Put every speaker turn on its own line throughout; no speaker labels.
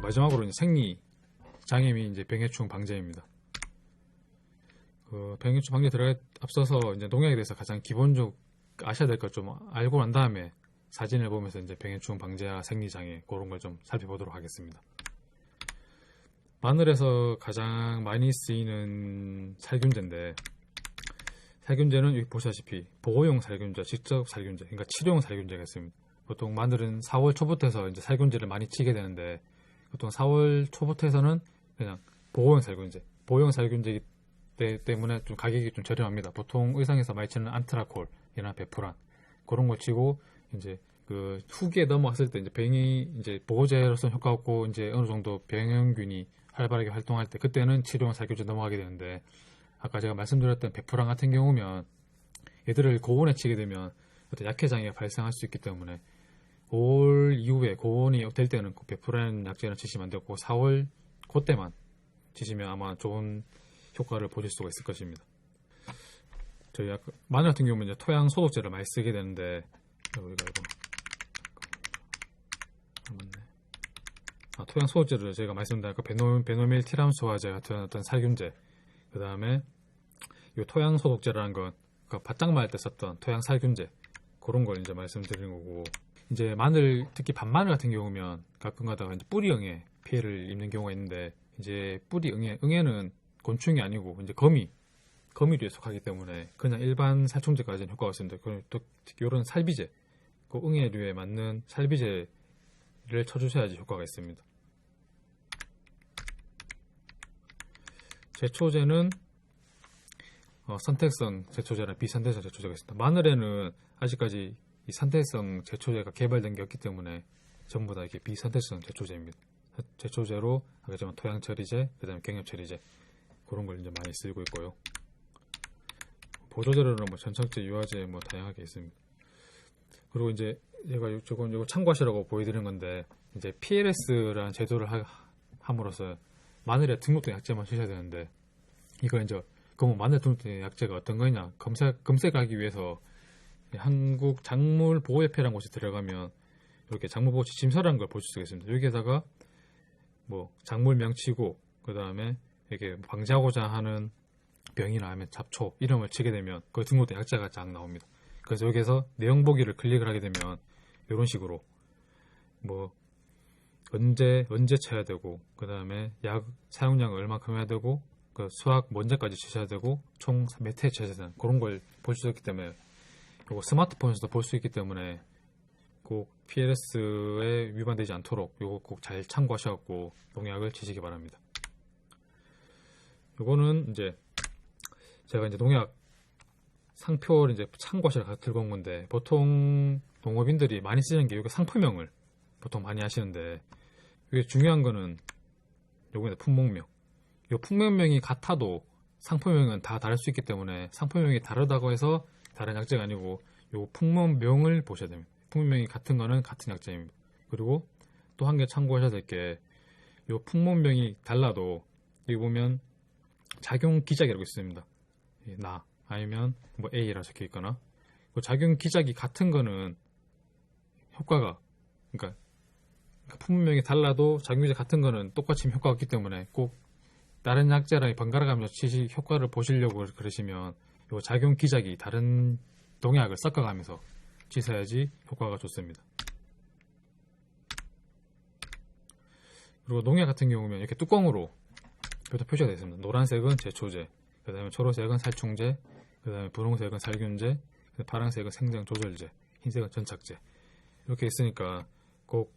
이제 마지막으로 이제 생리 장애미 이제 병해충 방제입니다. 그 병해충 방제 들어가 앞서서 이제 농약에 대해서 가장 기본적 아셔야 될 걸 좀 알고 난 다음에 사진을 보면서 이제 병해충 방제와 생리 장애 그런 걸 좀 살펴보도록 하겠습니다. 마늘에서 가장 많이 쓰이는 살균제인데 살균제는 여기 보시다시피 보호용 살균제, 직접 살균제, 그러니까 치료용 살균제가 있습니다. 보통 마늘은 4월 초부터 해서 이제 살균제를 많이 치게 되는데 보통 4월 초부터 해서는 그냥 보호용 살균제, 보호용 살균제이기 때문에 좀 가격이 좀 저렴합니다. 보통 의상에서 많이 치는 안트라콜이나 베프란 그런 거 치고 이제 그 후기에 넘어왔을 때 이제 병이 이제 보호제로서 효과 없고 이제 어느 정도 병영균이 활발하게 활동할 때 그때는 치료용 살균제 넘어가게 되는데 아까 제가 말씀드렸던 베프란 같은 경우면 얘들을 고온에 치게 되면 어떤 약해 장애가 발생할 수 있기 때문에 5월 이후에 고온이 될 때는 그 베프란 약제는 치시면 안 되고 4월 그때만 치시면 아마 좋은 효과를 보실 수가 있을 것입니다. 저희 아까 마늘 같은 경우는 토양 소독제를 많이 쓰게 되는데 우리가 이거 아, 토양 소독제를 제가 말씀드린 그 베노, 베노밀 티람수화제 같은 어떤 살균제 그 다음에 이 토양 소독제라는 건그 바짝 말할 때 썼던 토양 살균제 그런 걸 이제 말씀드리는 거고 이제 마늘 특히 반마늘 같은 경우면 가끔 가다가 이제 뿌리 응애 피해를 입는 경우가 있는데 이제 뿌리 응애 응애는 곤충이 아니고 이제 거미 거미류에 속하기 때문에 그냥 일반 살충제까지는 효과가 없습니다. 그럼 또 이런 살비제 그 응애류에 맞는 살비제를 쳐주셔야지 효과가 있습니다. 제초제는 어, 선택성 제초제랑 비선택성 제초제가 있습니다. 마늘에는 아직까지 이 선택성 제초제가 개발된 게 없기 때문에 전부 다 이렇게 비선택성 제초제입니다. 제초제로 하겠지만 토양 처리제, 그다음에 경협 처리제 그런 걸 이제 많이 쓰고 있고요. 보조제로는 뭐 전착제, 유화제 뭐 다양하게 있습니다. 그리고 이제 제가 저건 이거 참고하시라고 보여드린 건데 이제 PLS라는 제도를 하, 함으로써 마늘에 등록된 약제만 쓰셔야 되는데 이거 이제 그럼 마늘 등록된 약제가 어떤 거냐 검색 검색하기 위해서 한국 작물 보호협회라는 곳에 들어가면 이렇게 작물 보호 지침서라는 걸 볼 수가 있습니다. 여기에다가 뭐 작물 명치고 그 다음에 이렇게 방지하고자 하는 병이나 아니면 잡초 이름을 치게 되면 그 등록된 약자가 쫙 나옵니다. 그래서 여기에서 내용 보기를 클릭을 하게 되면 이런 식으로 뭐 언제 언제 쳐야 되고 그 다음에 약 사용량을 얼마큼 해야 되고 그 수확 먼저까지 치셔야 되고 총 몇 회 쳐야 되는 그런 걸 볼 수 있기 때문에 그리고 스마트폰에서도 볼 수 있기 때문에 꼭 PLS에 위반되지 않도록 이거 꼭 잘 참고하셔갖고 농약을 치시기 바랍니다. 요거는 이제 제가 이제 농약 상표를 이제 참고하시러 들고 온 건데 보통 농업인들이 많이 쓰는 게 이게 상표명을 보통 많이 하시는데 이게 중요한 거는 요거는 품목명. 요 품목명이 같아도 상표명은 다 다를 수 있기 때문에 상표명이 다르다고 해서 다른 약재가 아니고 요 품목명을 보셔야 됩니다. 품목명이 같은 거는 같은 약재입니다. 그리고 또 한 개 참고하셔야 될 게요 품목명이 달라도 여기 보면 작용 기작이라고 있습니다. 나 아니면 뭐 A라 적혀 있거나 그 작용 기작이 같은 거는 효과가 그러니까 품명이 달라도 작용 기작 같은 거는 똑같이 효과가 없기 때문에 꼭 다른 약재랑 번갈아 가면서 치시 효과를 보시려고 그러시면 요 작용 기작이 다른 농약을 섞어가면서 치셔야지 효과가 좋습니다. 그리고 농약 같은 경우는 이렇게 뚜껑으로 표시가 되어 있습니다. 노란색은 제초제, 그 다음에 초록색은 살충제, 그 다음에 분홍색은 살균제, 파란색은 생장 조절제, 흰색은 전착제 이렇게 있으니까 꼭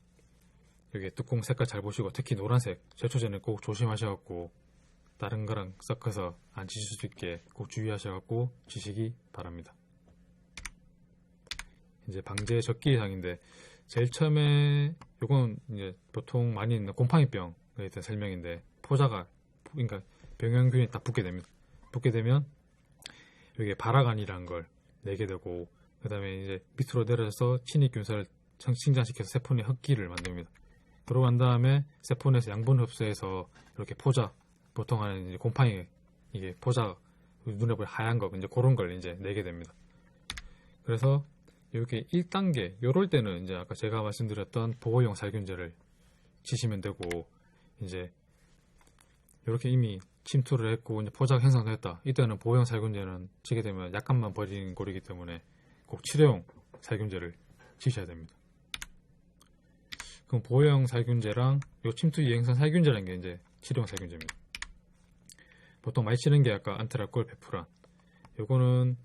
여기 뚜껑 색깔 잘 보시고 특히 노란색 제초제는 꼭 조심하셔갖고 다른 거랑 섞어서 안 지실 수 있게 꼭 주의하셔갖고 지시기 바랍니다. 이제 방제 적기상인데 제일 처음에 요건 이제 보통 많이 있는 곰팡이병에 대한 설명인데 포자가 그러니까 병영균이 딱 붙게 됩니다. 붙게 되면 여기에 발화관이라는 걸 내게 되고 그 다음에 이제 밑으로 내려서 친익균사를 성장시켜서 세포의 흡기를 만듭니다. 난 다음에 세포내에서 양분 흡수해서 이렇게 포자 보통 하는 이제 곰팡이 이게 포자 눈에 보이 하얀 거 이제 그런 걸 이제 내게 됩니다. 그래서 이렇게 1단계 요럴 때는 이제 아까 제가 말씀드렸던 보호용 살균제를 치시면 되고 이제 이렇게 이미 침투를 했고 이제 행성도 했다. 이때는 보호형 살균제는 치게 되면 약간만 버리는 꼴이기 때문에 꼭 치료용 살균제를 치셔야 됩니다. 그럼 보호형 살균제랑 요 침투 이행성 살균제라는 게 이제 치료용 살균제입니다. 보통 많이 치는 게 아까 안테라콜, 베프란. 요거는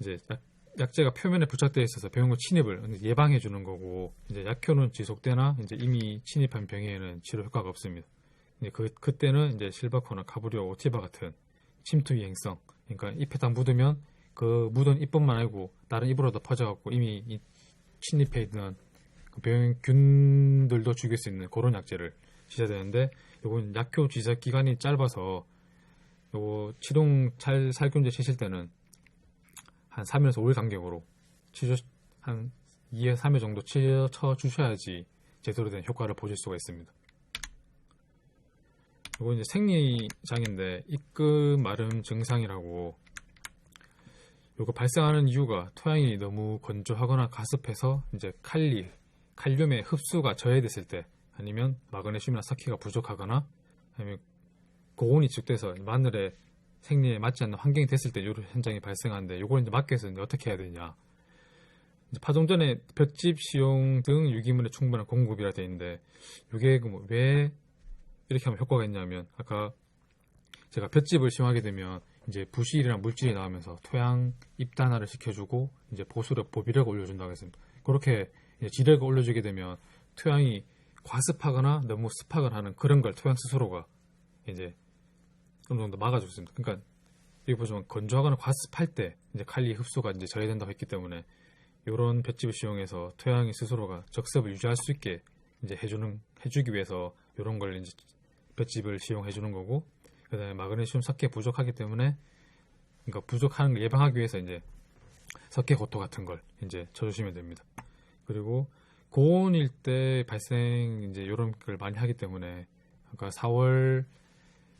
이제 약, 약제가 표면에 부착되어 있어서 병원 침입을 예방해 주는 거고 이제 약효는 지속되나 이제 이미 침입한 병에는 치료 효과가 없습니다. 그 그때는 이제 실바코나 카브리오, 오티바 같은 침투 위행성 그러니까 잎에 딱 묻으면 그 묻은 잎뿐만 아니고 다른 잎으로도 퍼져갖고 이미 이 침입해 있는 그 병균들도 죽일 수 있는 그런 약제를 치셔야 되는데 이건 약효 지속 기간이 짧아서 요 치동 잘 살균제 치실 때는 한 3일에서 5일 간격으로 치료 한 2회 3회 정도 치쳐 주셔야지 제대로 된 효과를 보실 수가 있습니다. 이거 이제 생리장인데 입금 마름 증상이라고 이거 발생하는 이유가 토양이 너무 건조하거나 가습해서 이제 칼리 칼륨의 흡수가 저해됐을 때 아니면 마그네슘이나 석회가 부족하거나 아니면 고온이 축돼서 마늘의 생리에 맞지 않는 환경이 됐을 때 이런 현상이 발생하는데 이걸 이제 막기 위해서 어떻게 해야 되냐 이제 파종 전에 볏짚 시용 등 유기물의 충분한 공급이라 되어 있는데 이게 그뭐왜 이렇게 하면 효과가 있냐면 아까 제가 볏짚을 시용하게 되면 이제 부실이랑 물질이 나오면서 토양 입단화를 시켜주고 이제 보수력 보비력을 올려준다고 했습니다. 그렇게 지력을 올려주게 되면 토양이 과습하거나 너무 습하거나 하는 그런 걸 토양 스스로가 이제 어느 정도 막아줬습니다. 그러니까 여기 보시면 건조하거나 과습할 때 이제 칼리 흡수가 이제 저해된다고 했기 때문에 이런 볏짚을 시용해서 토양이 스스로가 적습을 유지할 수 있게 이제 해주는 해주기 위해서 이런 걸 이제 볏짚을 시용해 주는 거고 그다음에 마그네슘 석회 부족하기 때문에 그러니까 부족한 걸 예방하기 위해서 이제 석회 고토 같은 걸 이제 쳐주시면 됩니다. 그리고 고온일 때 발생 이제 이런 걸 많이 하기 때문에 아까 4월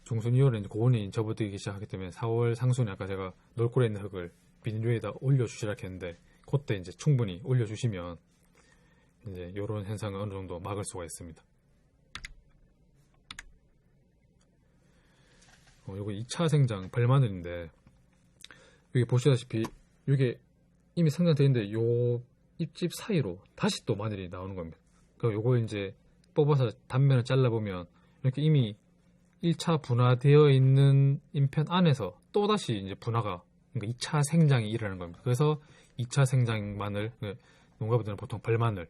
중순 2월에 이제 고온이 접어들기 시작하기 때문에 4월 상순에 아까 제가 놀골에 있는 흙을 비닐 위에다 올려주시라 했는데 그때 이제 충분히 올려주시면 이제 이런 현상을 어느 정도 막을 수가 있습니다. 어, 요거 2차 생장 벌마늘인데 여기 보시다시피 이게 이미 생장되어 있는데 요 잎집 사이로 다시 또 마늘이 나오는 겁니다. 그러니까 요거 이제 뽑아서 단면을 잘라보면 이렇게 이미 1차 분화되어 있는 인편 안에서 또다시 이제 분화가 그러니까 2차 생장이 일어나는 겁니다. 그래서 2차 생장 마늘 그 농가분들은 보통 벌마늘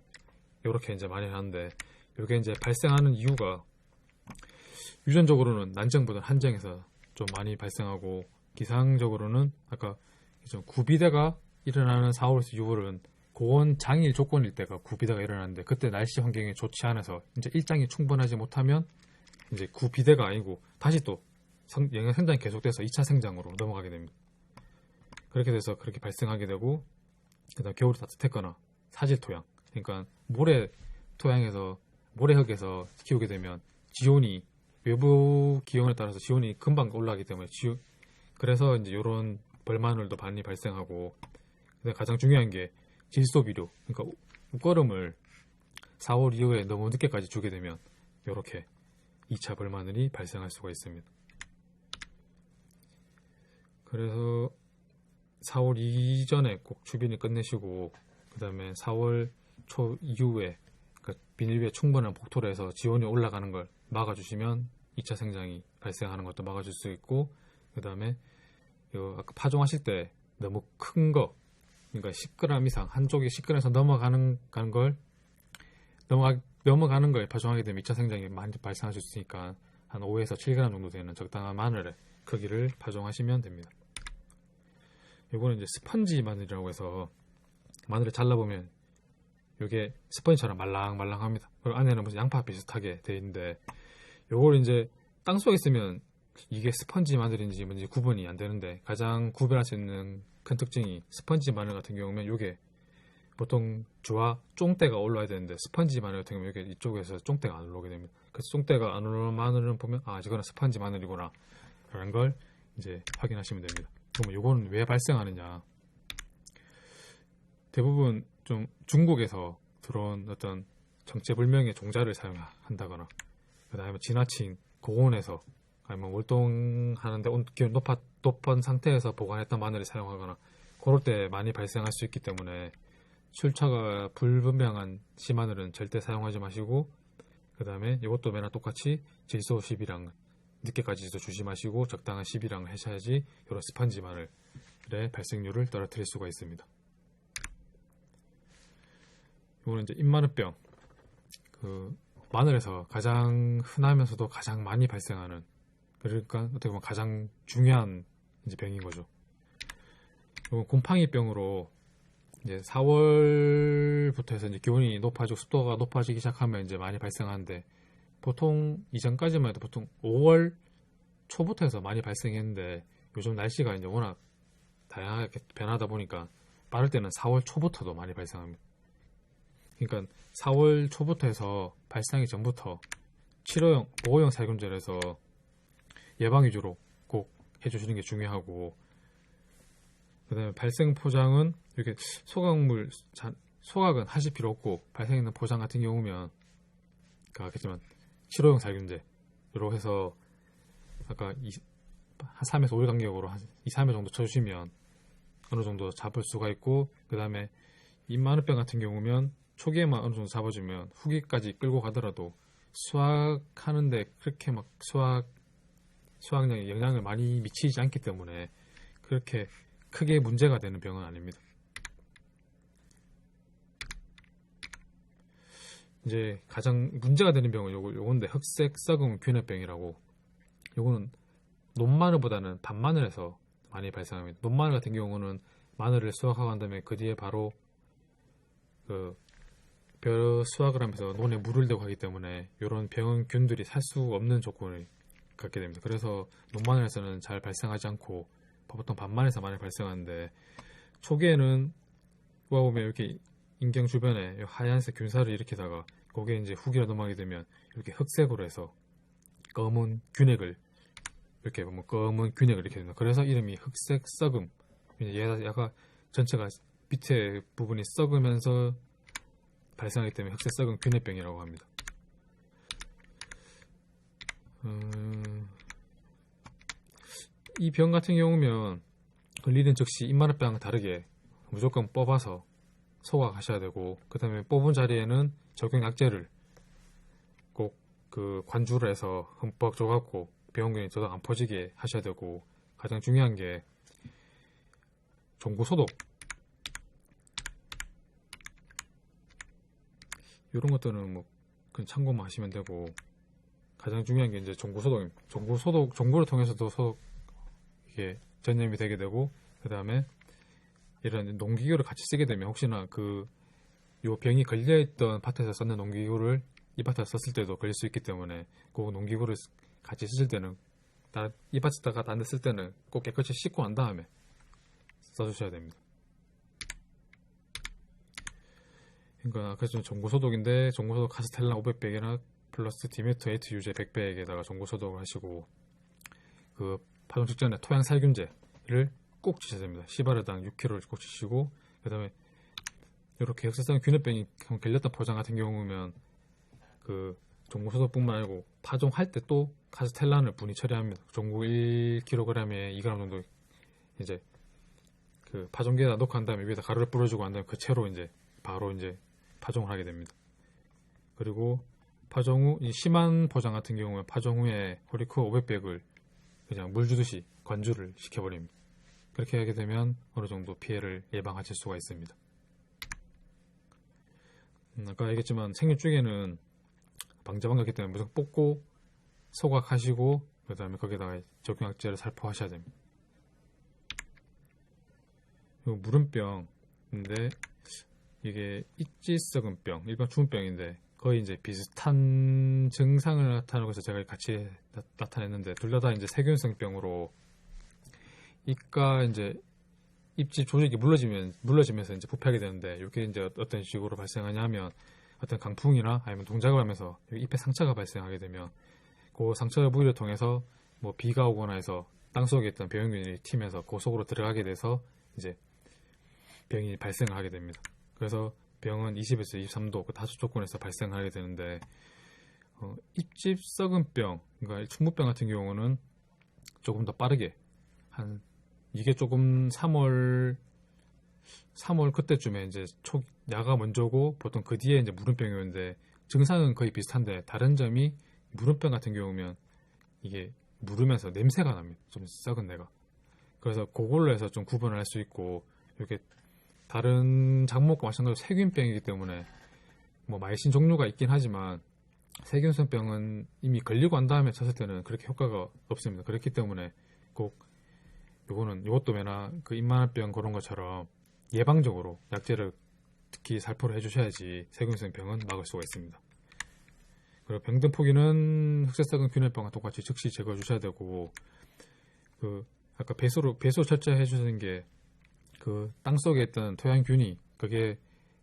이렇게 이제 많이 하는데 이게 이제 발생하는 이유가 유전적으로는 난쟁보다 한쟁에서 좀 많이 발생하고 기상적으로는 아까 좀 구비대가 일어나는 4월에서 6월은 고온 장일 조건일 때가 구비대가 일어나는데 그때 날씨 환경이 좋지 않아서 이제 일장이 충분하지 못하면 이제 구비대가 아니고 다시 또 성, 영양 생장이 계속돼서 2차 생장으로 넘어가게 됩니다. 그렇게 돼서 그렇게 발생하게 되고 그다음 겨울이 따뜻했거나 사질 토양 그러니까 모래 토양에서 모래흙에서 키우게 되면 지온이 외부 기온에 따라서 지온이 금방 올라가기 때문에 지 그래서 이제 이런 벌마늘도 많이 발생하고 근데 가장 중요한 게 질소 비료 그러니까 웃거름을 4월 이후에 너무 늦게까지 주게 되면 이렇게 2차 벌마늘이 발생할 수가 있습니다. 그래서 4월 이전에 꼭 주비를 끝내시고 그 다음에 4월 초 이후에 그 비닐비에 충분한 복토를 해서 지온이 올라가는 걸 막아주시면 2차 생장이 발생하는 것도 막아줄 수 있고 그 다음에 아까 파종하실 때 너무 큰 거 그러니까 10g 이상 한쪽이 10g에서 넘어가는 가는 걸 넘어가, 넘어가는 걸 파종하게 되면 2차 생장이 많이 발생할 수 있으니까 한 5에서 7g 정도 되는 적당한 마늘의 크기를 파종하시면 됩니다. 이거는 이제 스펀지 마늘이라고 해서 마늘을 잘라보면 이게 스펀지처럼 말랑말랑합니다. 그리고 안에는 무슨 양파 비슷하게 돼 있는데 요걸 이제 땅 속에 있으면 이게 스펀지 마늘인지 뭔지 구분이 안 되는데 가장 구별할 수 있는 큰 특징이 스펀지 마늘 같은 경우면 이게 보통 주와 쫑대가 올라야 되는데 스펀지 마늘 같은 경우는 이게 이쪽에서 쫑대가 안 올라오게 됩니다. 그래서 쫑대가 안 올라오는 마늘은 보면 아 이거는 스펀지 마늘이구나 라는 걸 이제 확인하시면 됩니다. 그러면 이거는 왜 발생하느냐 대부분 좀 중국에서 들어온 어떤 정체불명의 종자를 사용한다거나 그다음에 지나친 고온에서 아니면 월동하는데 온기온 높아, 높은 상태에서 보관했던 마늘을 사용하거나 그럴 때 많이 발생할 수 있기 때문에 출처가 불분명한 씨마늘은 절대 사용하지 마시고 그 다음에 이것도 맨날 똑같이 질소 10이랑 늦게까지도 마시고 적당한 10이랑을 하셔야지 이런 스펀지 마늘의 발생률을 떨어뜨릴 수가 있습니다. 이거는 이제 입마늘병 그 마늘에서 가장 흔하면서도 가장 많이 발생하는 그러니까 어떻게 보면 가장 중요한 이제 병인 거죠. 곰팡이병으로 이제 4월부터 해서 이제 기온이 높아지고 습도가 높아지기 시작하면 이제 많이 발생하는데 보통 이전까지만 해도 보통 5월 초부터 해서 많이 발생했는데 요즘 날씨가 이제 워낙 다양하게 변하다 보니까 빠를 때는 4월 초부터도 많이 발생합니다. 그러니까 4월 초부터 해서 발생하기 전부터 치료용 보호용 살균제를 해서 예방 위주로 꼭 해주시는 게 중요하고 그다음에 발생 포장은 이렇게 소각물 소각은 하실 필요 없고 발생 있는 포장 같은 경우면 아겠지만 치료용 살균제로 해서 아까 이, 한 3에서 5일 간격으로 한 2, 3일 정도 쳐주시면 어느 정도 잡을 수가 있고 그 다음에 입마늘병 같은 경우면 초기에만 어느 정도 잡아주면 후기까지 끌고 가더라도 수확하는데 그렇게 막 수확 수확량에 영향을 많이 미치지 않기 때문에 그렇게 크게 문제가 되는 병은 아닙니다. 이제 가장 문제가 되는 병은 요거 요건데 흑색 썩은 균해병이라고 요거는 논마늘보다는 반마늘에서 많이 발생합니다. 논마늘 같은 경우는 마늘을 수확하고 난 다음에 그 뒤에 바로 그 수확을 하면서 논에 물을 대고 하기 때문에 이런 병은 균들이 살 수 없는 조건을 갖게 됩니다. 그래서 논마늘에서는 잘 발생하지 않고 보통 반만에서 많이 발생하는데 초기에는 보면 이렇게 인경 주변에 하얀색 균사를 일으키다가 거기에 이제 후기가 넘어가게 되면 이렇게 흑색으로 해서 검은 균액을 이렇게 보면 검은 균액을 이렇게 됩니다. 그래서 이름이 흑색 썩음. 얘가 약간 전체가 밑에 부분이 썩으면서 발생하기 때문에 흑색 썩은 균핵병이라고 합니다. 음, 이 병 같은 경우면 걸리는 즉시 입마늘병과 다르게 무조건 뽑아서 소각하셔야 되고 그 다음에 뽑은 자리에는 적용약제를 꼭 그 관주를 해서 흠뻑 줘갖고 병원균이 더더 안 퍼지게 하셔야 되고 가장 중요한 게 종구 소독 이런 것들은 뭐 그냥 참고만 하시면 되고 가장 중요한 게 이제 종구 소독입니다. 종구 소독 종구를 통해서도 소독 이게 전염이 되게 되고 그 다음에 이런 농기구를 같이 쓰게 되면 혹시나 그 요 병이 걸려있던 밭에서 썼는 농기구를 이 밭에서 썼을 때도 걸릴 수 있기 때문에 그 농기구를 같이 쓰실 때는 이 밭에다가 딴데쓸 때는 꼭 깨끗이 씻고 난 다음에 써주셔야 됩니다. 그러니까 그래서 전구소독인데 전구소독 카스텔라 500백이나 플러스 디메토 에이트 유제 100백에다가 전구소독을 하시고 그 파종 직전에 토양 살균제를 꼭 주셔야 됩니다. 시바르당 6kg를 꼭 주시고 그 다음에 이렇게 역사성 균해병이 걸렸던 포장 같은 경우면 그 종구 소독뿐만 아니고 파종할 때 또 카스텔란을 분리 처리합니다. 종구 1kg에 2g 정도 이제 그 파종기에다 넣고 한 다음에 위에다 가루를 뿌려주고 한 다음에 그 채로 이제 바로 이제 파종을 하게 됩니다. 그리고 파종 후 심한 포장 같은 경우에 파종 후에 호리코 500백을 그냥 물 주듯이 관주를 시켜버립니다. 그렇게 하게 되면 어느 정도 피해를 예방하실 수가 있습니다. 음, 아까 얘기했지만 생육중에는 방자방 같기 때문에 무조건 뽑고 소각하시고 그 다음에 거기다가 적용약제를 살포하셔야 됩니다. 물음병인데 이게 입지성은병, 일반 주은병인데 거의 이제 비슷한 증상을 나타내고 해서 제가 같이 나, 타냈는데 둘 다 이제 세균성병으로 입가 이제 입지 조직이 물러지면 물러지면서 이제 부패하게 되는데 이게 이제 어떤 식으로 발생하냐면 어떤 강풍이나 아니면 동작을 하면서 잎에 상처가 발생하게 되면 그 상처 부위를 통해서 뭐 비가 오거나 해서 땅 속에 있던 병균이 튀면서 그 속으로 들어가게 돼서 이제 병이 발생을 하게 됩니다. 그래서 병은 20에서 23도 그 다수 조건에서 발생하게 되는데 어, 입집 썩은 병, 그러니까 충무병 같은 경우는 조금 더 빠르게 한 이게 조금 3월 3월 그때쯤에 이제 초 야가 먼저고 보통 그 뒤에 이제 무름병이었는데 증상은 거의 비슷한데 다른 점이 무름병 같은 경우면 이게 무르면서 냄새가 납니다. 좀 썩은 내가. 그래서 그걸로 해서 좀 구분을 할 수 있고 이렇게 다른 작목과 마찬가지로 세균병이기 때문에 뭐 마이신 종류가 있긴 하지만 세균성 병은 이미 걸리고 난 다음에 쳤을 때는 그렇게 효과가 없습니다. 그렇기 때문에 꼭 요거는 요것도 매나 그 입만병 그런 것처럼 예방적으로 약제를 특히 살포를 해주셔야지 세균성 병은 막을 수가 있습니다. 그리고 병든 포기는 흑색사근 균열병과 똑같이 즉시 제거해 주셔야 되고 그 아까 배수로 배수 철저해 주시는 게 그 땅속에 있던 토양균이 그게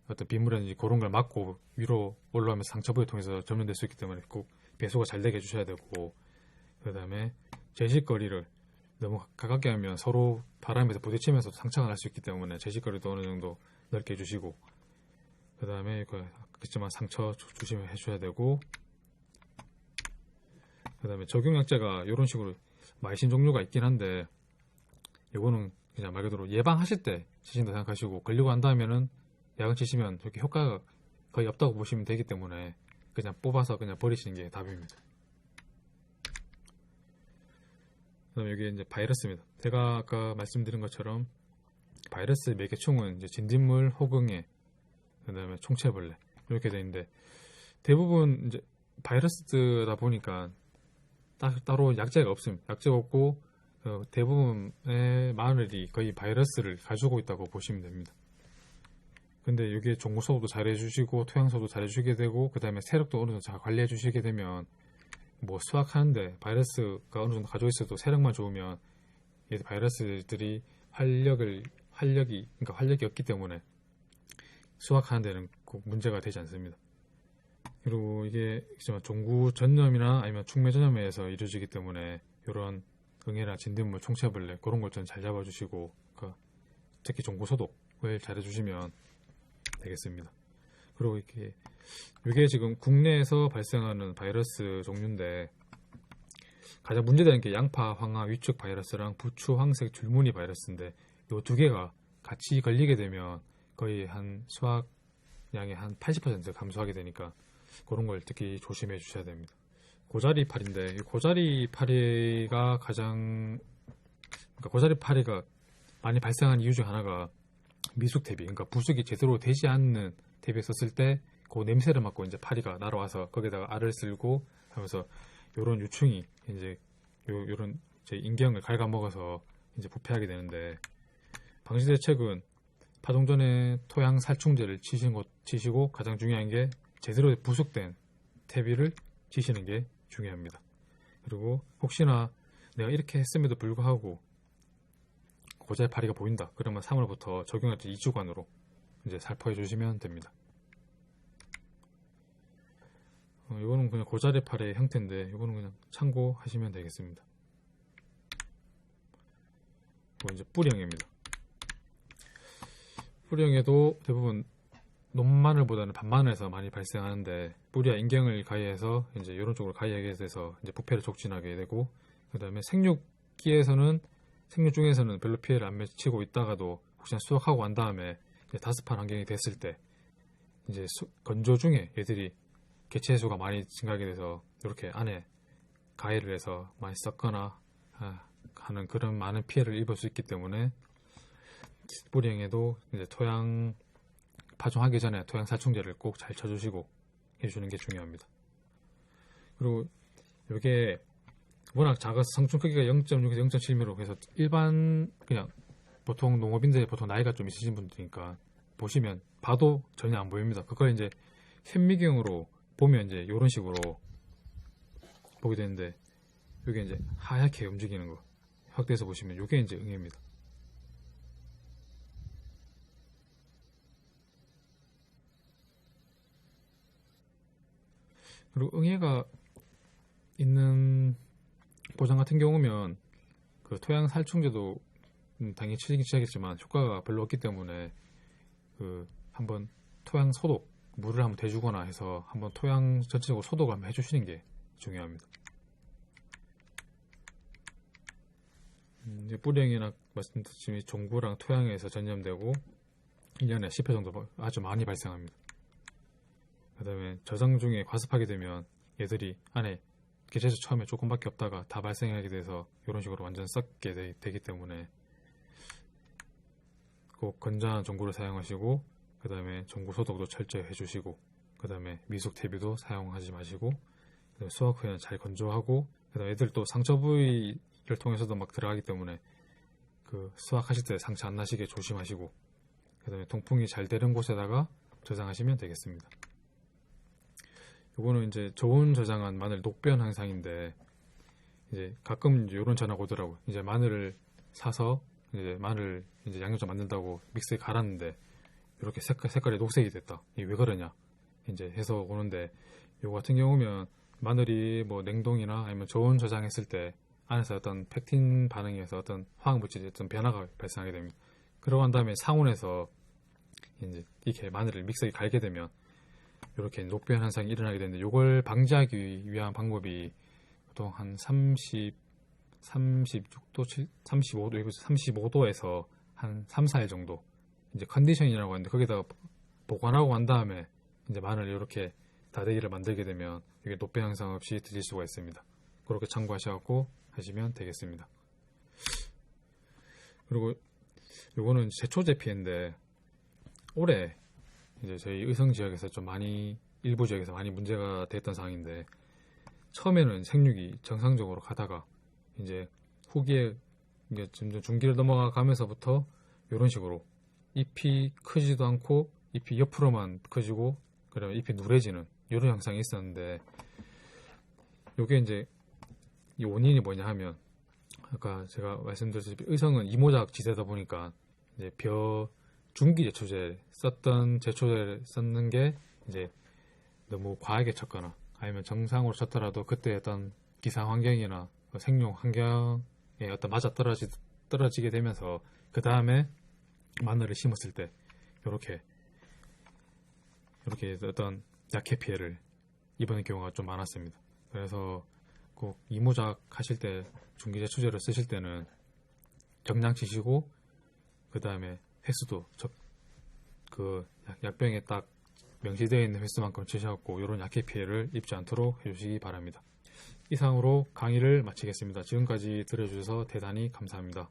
어떤 비물이라든지 그런 걸 막고 위로 올라오면서 상처부에 통해서 전염될 수 있기 때문에 꼭 배수가 잘 되게 해주셔야 되고 그 다음에 제식거리를 너무 가깝게 하면 서로 바람에서 부딪히면서 상처가 날 수 있기 때문에 제식거리도 어느 정도 넓게 해주시고 그 다음에 그 그렇지만 상처 조심해 주셔야 되고 그 다음에 적용약제가 이런 식으로 마이신 종류가 있긴 한데 이거는 그냥 말 그대로 예방하실 때 치신다 생각하시고 걸리고 난 다음에는 약을 치시면 이렇게 효과가 거의 없다고 보시면 되기 때문에 그냥 뽑아서 그냥 버리시는 게 답입니다. 그다음 여기 이제 바이러스입니다. 제가 아까 말씀드린 것처럼 바이러스 매개총은 이제 진딧물, 호응에 그다음에 총체벌레 이렇게 되어 있는데 대부분 이제 바이러스다 보니까 따, 따로 약제가 없습니다. 약제가 없고 어, 대부분의 마늘이 거의 바이러스를 가지고 있다고 보시면 됩니다. 근데 여기에 종구소도 잘 해주시고 토양소도 잘 해주시게 되고 그 다음에 세력도 어느 정도 잘 관리해 주시게 되면 뭐 수확하는데 바이러스가 어느 정도 가지고 있어도 세력만 좋으면 이 바이러스들이 활력을 활력이 그러니까 활력이 없기 때문에 수확하는 데는 꼭 문제가 되지 않습니다. 그리고 이게 종구 전염이나 아니면 충매 전염에서 이루어지기 때문에 이런 응애나 진딧물, 총체벌레 그런 걸 좀 잘 잡아주시고 그 특히 종구 소독을 잘 해주시면 되겠습니다. 그리고 이렇게 이게 지금 국내에서 발생하는 바이러스 종류인데 가장 문제되는 게 양파, 황화, 위축 바이러스랑 부추, 황색, 줄무늬 바이러스인데 이 두 개가 같이 걸리게 되면 거의 한 수확량의 한 80% 감소하게 되니까 그런 걸 특히 조심해 주셔야 됩니다. 고자리 파리인데 고자리 파리가 가장 그러니까 고자리 파리가 많이 발생한 이유 중 하나가 미숙 대비, 그러니까 부숙이 제대로 되지 않는 대비에 썼을 때 그 냄새를 맡고 이제 파리가 날아와서 거기다가 알을 쓸고 하면서 요런 유충이 이제 요 요런 제 인경을 갉아먹어서 이제 부패하게 되는데 방지 대책은 파동 전에 토양 살충제를 치신 것 치시고 가장 중요한 게 제대로 부숙된 퇴비를 치시는 게 중요합니다. 그리고 혹시나 내가 이렇게 했음에도 불구하고 고자의 파리가 보인다. 그러면 3월부터 적용할 때 2주간으로 이제 살포해 주시면 됩니다. 어, 이거는 그냥 고자리 파리의 형태인데 이거는 그냥 참고하시면 되겠습니다. 이거 이제 뿌령입니다. 뿌령에도 대부분 논마늘보다는 반마늘에서 많이 발생하는데 뿌리와 인경을 가해해서 이제 이런 쪽으로 가해하게 돼서 이제 부패를 촉진하게 되고 그 다음에 생육기에서는 생육 중에서는 별로 피해를 안 미치고 있다가도 혹시나 수확하고 난 다음에 다습한 환경이 됐을 때 이제 수, 건조 중에 얘들이 개체 수가 많이 증가하게 돼서 이렇게 안에 가해를 해서 많이 썩거나 아, 하는 그런 많은 피해를 입을 수 있기 때문에 뿌리형에도 이제 토양 파종하기 전에 토양 살충제를 꼭 잘 쳐주시고 해주는 게 중요합니다. 그리고 이게 워낙 작아서 성충 크기가 0.6에서 0.7mm 그래서 일반 그냥 보통 농업인들 보통 나이가 좀 있으신 분들이니까 보시면 봐도 전혀 안 보입니다. 그걸 이제 현미경으로 보면 이제 이런 식으로 보게 되는데 이게 이제 하얗게 움직이는 거 확대해서 보시면 이게 이제 응애입니다. 그리고 응애가 있는 보장 같은 경우면 그 토양 살충제도 음, 당연히 치긴 치야겠지만 효과가 별로 없기 때문에 그 한번 토양 소독 물을 한번 대주거나 해서 한번 토양 전체적으로 소독을 한번 해주시는 게 중요합니다. 음, 이제 뿌리형이나 말씀드렸지만 종구랑 토양에서 전염되고 1년에 10회 정도 아주 많이 발생합니다. 그 다음에 저장 중에 과습하게 되면 얘들이 안에 개체수 처음에 조금밖에 없다가 다 발생하게 돼서 이런 식으로 완전 썩게 되, 되기 때문에 꼭 건전한 종구를 사용하시고 그 다음에 종구 소독도 철저히 해주시고 그 다음에 미숙 퇴비도 사용하지 마시고 수확 후에는 잘 건조하고 그 다음에 애들 또 상처 부위를 통해서도 막 들어가기 때문에 그 수확하실 때 상처 안 나시게 조심하시고 그 다음에 통풍이 잘 되는 곳에다가 저장하시면 되겠습니다. 요거는 이제 좋은 저장한 마늘 녹변 항상인데 이제 가끔 이런 전화가 오더라고요. 이제 마늘을 사서 이제 마늘 이제 양념장 만든다고 믹스에 갈았는데 이렇게 색깔, 색깔이 녹색이 됐다. 이게 왜 그러냐? 이제 해서 오는데 요 같은 경우면 마늘이 뭐 냉동이나 아니면 저온 저장했을 때 안에서 어떤 팩틴 반응에서 어떤 화학 물질이 어떤 변화가 발생하게 됩니다. 그러고 난 다음에 상온에서 이제 이렇게 마늘을 믹서기 갈게 되면 이렇게 녹변 현상이 일어나게 되는데 이걸 방지하기 위한 방법이 보통 한 30, 36도, 35도, 35도에서 한 3, 4일 정도 이제 컨디션이라고 하는데 거기다가 보관하고 난 다음에 이제 마늘 이렇게 다대기를 만들게 되면 이게 녹변 현상 없이 드실 수가 있습니다. 그렇게 참고하셔갖고 하시면 되겠습니다. 그리고 요거는 제초 제 피해인데 올해 이제 저희 의성 지역에서 좀 많이 일부 지역에서 많이 문제가 됐던 상황인데 처음에는 생육이 정상적으로 가다가 이제 후기에 이제 점점 중기를 넘어가면서부터 이런 식으로 잎이 크지도 않고 잎이 옆으로만 커지고 그다음에 잎이 누래지는 이런 현상이 있었는데 이게 이제 이 원인이 뭐냐 하면 아까 제가 말씀드렸듯이 의성은 이모작 지대다 보니까 이제 벼 중기 제초제 썼던 제초제를 썼는 게 이제 너무 과하게 쳤거나 아니면 정상으로 쳤더라도 그때 어떤 기상 환경이나 그 생용 환경에 어떤 맞아 떨어지, 떨어지게 되면서 그 다음에 마늘을 심었을 때 이렇게 이렇게 어떤 약해 피해를 입은 경우가 좀 많았습니다. 그래서 꼭 이모작 하실 때 중기제 초제를 쓰실 때는 정량 치시고 그 다음에 횟수도 적, 그 약 병에 딱 명시되어 있는 횟수만큼 치셔갖고 이런 약해 피해를 입지 않도록 해주시기 바랍니다. 이상으로 강의를 마치겠습니다. 지금까지 들어주셔서 대단히 감사합니다.